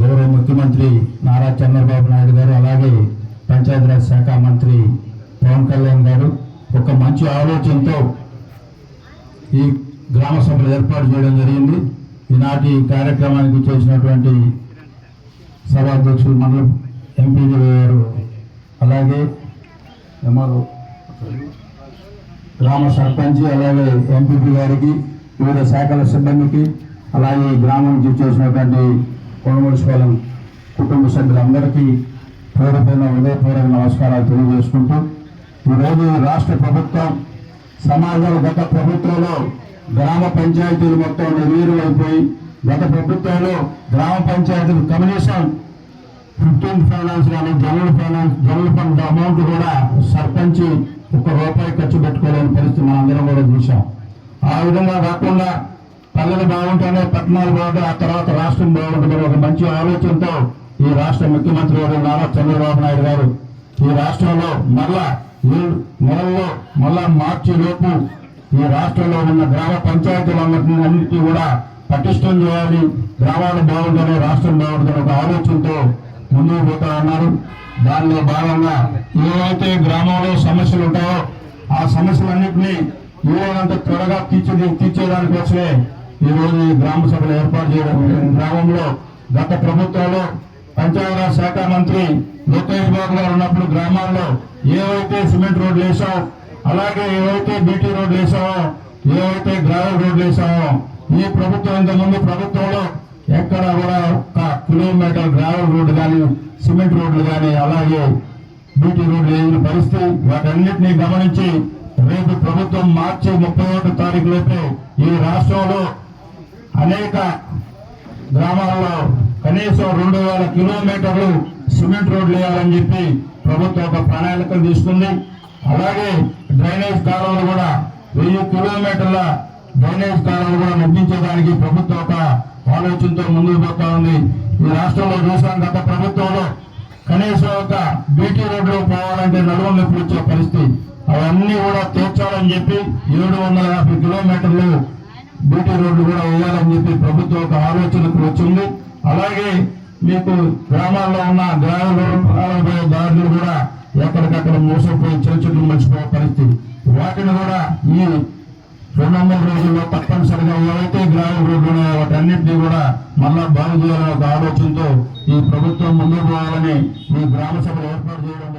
గౌరవ ముఖ్యమంత్రి నారా చంద్రబాబు నాయుడు గారు అలాగే పంచాయతీరాజ్ శాఖ మంత్రి పవన్ కళ్యాణ్ గారు ఒక మంచి ఆలోచనతో ఈ గ్రామ సభలు ఏర్పాటు చేయడం జరిగింది. ఈనాటి కార్యక్రమానికి చేసినటువంటి సభాధ్యక్షులు మండల ఎంపీ గారు అలాగే గ్రామ సర్పంచ్ అలాగే ఎంపీపీ గారికి వివిధ శాఖల సిబ్బందికి అలాగే గ్రామం చేసినటువంటి కొనుగోలుసుకోవాలం కుటుంబ సభ్యులందరికీ పేరు హృదయపూర్వక నమస్కారాలు తెలియజేసుకుంటూ ఈరోజు రాష్ట్ర ప్రభుత్వం సమాజం గత ప్రభుత్వంలో గ్రామ పంచాయతీలు మొత్తం నిర్వీరు అయిపోయి గత ప్రభుత్వంలో గ్రామ పంచాయతీలు కమిషన్ ఫిఫ్టీన్ ఫైనాన్స్ కానీ general finance general fund amount కూడా సర్పంచ్ ఒక్క రూపాయి ఖర్చు పెట్టుకోలేని పరిస్థితి మనందరం కూడా చూసాం ఆ విధంగా కాకుండా పల్లెలు బాగుంటేనే పట్టణాలు బాగుంటాయి ఆ తర్వాత రాష్ట్రం బాగుంటుందని ఒక మంచి ఆలోచనతో ఈ రాష్ట్ర ముఖ్యమంత్రి గారు నారా చంద్రబాబు నాయుడు గారు ఈ రాష్ట్రంలో మళ్ళా ఏడు నెలల్లో మళ్ళా మార్చి లోపు ఈ రాష్ట్రంలో ఉన్న గ్రామ పంచాయతీలన్నింటినీ కూడా పటిష్టం చేయాలి. గ్రామాలు బాగుంటేనే రాష్ట్రం బాగుంటుందని ఒక ఆలోచనతో ముందుకు పోతా ఉన్నారు. దానిలో భాగంగా ఏవైతే గ్రామంలో సమస్యలు ఉంటాయో ఆ సమస్యలన్నింటినీ వీలైనంత త్వరగా తీర్చి తీర్చేదానికోసమే ఈ రోజు ఈ గ్రామ సభలు ఏర్పాటు చేయడం గ్రామంలో గత ప్రభుత్వంలో పంచాయతీరాజ్ శాఖ మంత్రి లోకేష్ బాబు గారు ఉన్నప్పుడు గ్రామాల్లో ఏవైతే సిమెంట్ రోడ్లు వేసామో అలాగే ఏవైతే బీటీ రోడ్లు వేసామో ఏవైతే గ్రావెల్ రోడ్లు వేసామో ఈ ప్రభుత్వం ఇంతకుముందు ప్రభుత్వంలో ఎక్కడ కూడా ఒక్క కిలోమీటర్ గ్రావెల్ రోడ్డు కానీ సిమెంట్ రోడ్లు కానీ అలాగే బీటీ రోడ్లు వేసిన పరిస్థితి వాటన్నిటినీ గమనించి రేపు ప్రభుత్వం మార్చి ముప్పై ఒకటో తారీఖు లోపే ఈ రాష్ట్రంలో అనేక గ్రామాల్లో కనీసం రెండు వేల కిలోమీటర్లు సిమెంట్ రోడ్లు వేయాలని చెప్పి ప్రభుత్వం ఒక ప్రణాళికలు తీసుకుంది. అలాగే డ్రైనేజ్ కాలువలు కూడా వెయ్యి కిలోమీటర్ల డ్రైనేజ్ కాలువలు కూడా నిర్మించడానికి ప్రభుత్వం ఒక ఆలోచనతో ముందుకు పోతా ఉంది. ఈ రాష్ట్రంలో చూసాం గత ప్రభుత్వంలో కనీసం ఒక బీటీ రోడ్లు పోవాలంటే నడుము నొప్పి వచ్చే పరిస్థితి. అవన్నీ కూడా తీర్చాలని చెప్పి ఏడు వందల యాభై కిలోమీటర్లు బీటీ రోడ్లు కూడా వేయాలని చెప్పి ప్రభుత్వం ఒక ఆలోచనకు వచ్చింది. అలాగే మీకు గ్రామాల్లో ఉన్న గ్రామాల దారులు కూడా ఎక్కడికక్కడ మోసపోయి చిన్న మర్చిపోయే పరిస్థితి. వాటిని కూడా ఈ రెండు వందల రోజుల్లో తప్పనిసరిగా ఏవైతే గ్రామ రోడ్లు ఉన్నాయో వాటన్నింటినీ కూడా మళ్ళా బాగు చేయాలనే ఒక ఆలోచనతో ఈ ప్రభుత్వం ముందుకు పోవాలని ఈ గ్రామ సభలు ఏర్పాటు చేయడం